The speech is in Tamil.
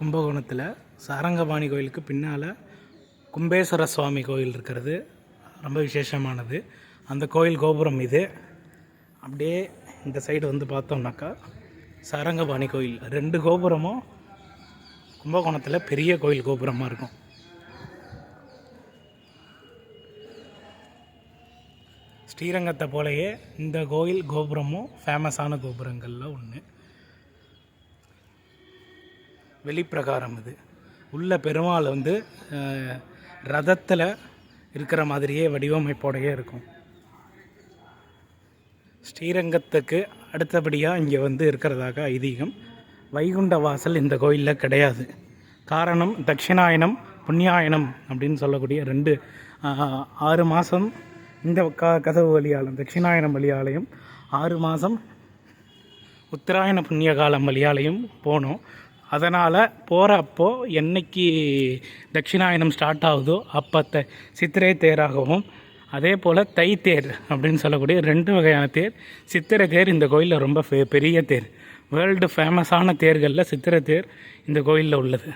கும்பகோணத்தில் சாரங்கபாணி கோயிலுக்கு பின்னால் கும்பேஸ்வர சுவாமி கோயில் இருக்கிறது. ரொம்ப விசேஷமானது. அந்த கோயில் கோபுரம் இது. அப்படியே இந்த சைடு வந்து பார்த்தோம்னாக்கா சாரங்கபாணி கோயில். ரெண்டு கோபுரமும் கும்பகோணத்தில் பெரிய கோயில் கோபுரமாக இருக்கும். ஸ்ரீரங்கத்தை போலயே இந்த கோயில் கோபுரமும் ஃபேமஸான கோபுரங்களில் ஒன்று வெளிப்பிரகாரம் இது. உள்ள பெருமாள் வந்து ரதத்தில் இருக்கிற மாதிரியே வடிவமைப்போடையே இருக்கும். ஸ்ரீரங்கத்துக்கு அடுத்தபடியாக இங்கே வந்து இருக்கிறதாக ஐதீகம். வைகுண்ட வாசல் இந்த கோயிலில் கிடையாது. காரணம் தட்சிணாயனம் புண்ணியாயனம் அப்படின்னு சொல்லக்கூடிய ரெண்டு ஆறு மாதம் இந்த க கதவு வழியாலும் தட்சிணாயனம் வழியாலையும் ஆறு மாதம் உத்தராயண புண்ணிய காலம் வழியாலையும் போனோம். அதனால் போகிறப்போ என்னைக்கு தட்சிணாயனம் ஸ்டார்ட் ஆகுதோ அப்போ த சித்திரை தேராகவும் அதே போல் தை தேர் அப்படின்னு சொல்லக்கூடிய ரெண்டு வகையான தேர். சித்திரை தேர் இந்த கோயிலில் ரொம்ப பெரிய தேர். வேர்ல்டு ஃபேமஸான தேர்களில் சித்திரை தேர் இந்த கோயிலில் உள்ளது.